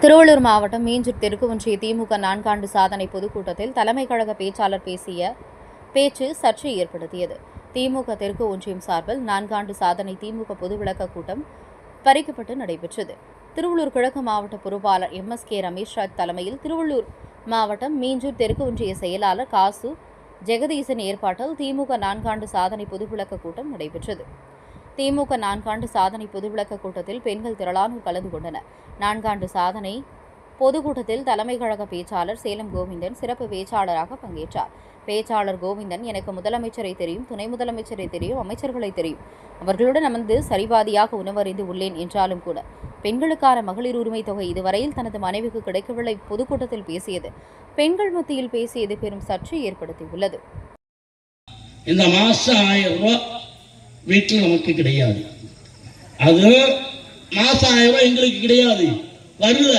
திருவள்ளூர் மாவட்டம் மீஞ்சூர் தெற்கு ஒன்றிய திமுக நான்காண்டு சாதனை பொதுக்கூட்டத்தில் தலைமை கழக பேச்சாளர் பேசிய பேச்சு சர்ச்சை ஏற்படுத்தியது. திமுக தெற்கு ஒன்றியம் சார்பில் நான்காண்டு சாதனை திமுக பொது விளக்க கூட்டம் பறிக்கப்பட்டு நடைபெற்றது. திருவள்ளூர் கிழக்கு மாவட்ட பொறுப்பாளர் எம். எஸ். கே. ரமேஷ்ராஜ் தலைமையில் திருவள்ளூர் மாவட்டம் மீஞ்சூர் தெற்கு ஒன்றிய செயலாளர் காசு ஜெகதீசன் ஏற்பாட்டில் திமுக நான்காண்டு சாதனை பொது விளக்க கூட்டம் நடைபெற்றது. திமுக நான்காண்டு சாதனை பொதுவிளக்க கூட்டத்தில் பெண்கள் திரளானோர் கலந்து கொண்டனர். நான்காண்டு சாதனை பொதுக்கூட்டத்தில் தலைமை கழக பேச்சாளர் சேலம் கோவிந்தன் சிறப்பு பேச்சாளராக பங்கேற்றார். பேச்சாளர் கோவிந்தன் எனக்கு முதலமைச்சரை தெரியும் துணை முதலமைச்சரை தெரியும் அமைச்சர்களை தெரியும். அவர்களுடன் அமர்ந்து சரிவாதியாக உணவறிந்து உள்ளேன் என்றாலும் கூட பெண்களுக்கான மகளிர் உரிமை தொகை இதுவரையில் தனது மனைவிக்கு கிடைக்கவில்லை. பொதுக்கூட்டத்தில் பேசியது பெண்கள் மத்தியில் பேசியது பெரும் சர்ச்சை ஏற்படுத்தியுள்ளது. இந்த மாசம் ஆயிரம் ரூபாய் வீட்டில் நமக்கு கிடையாது. அது மாசம் ஆயிரம் ரூபாய் எங்களுக்கு கிடையாது. வரல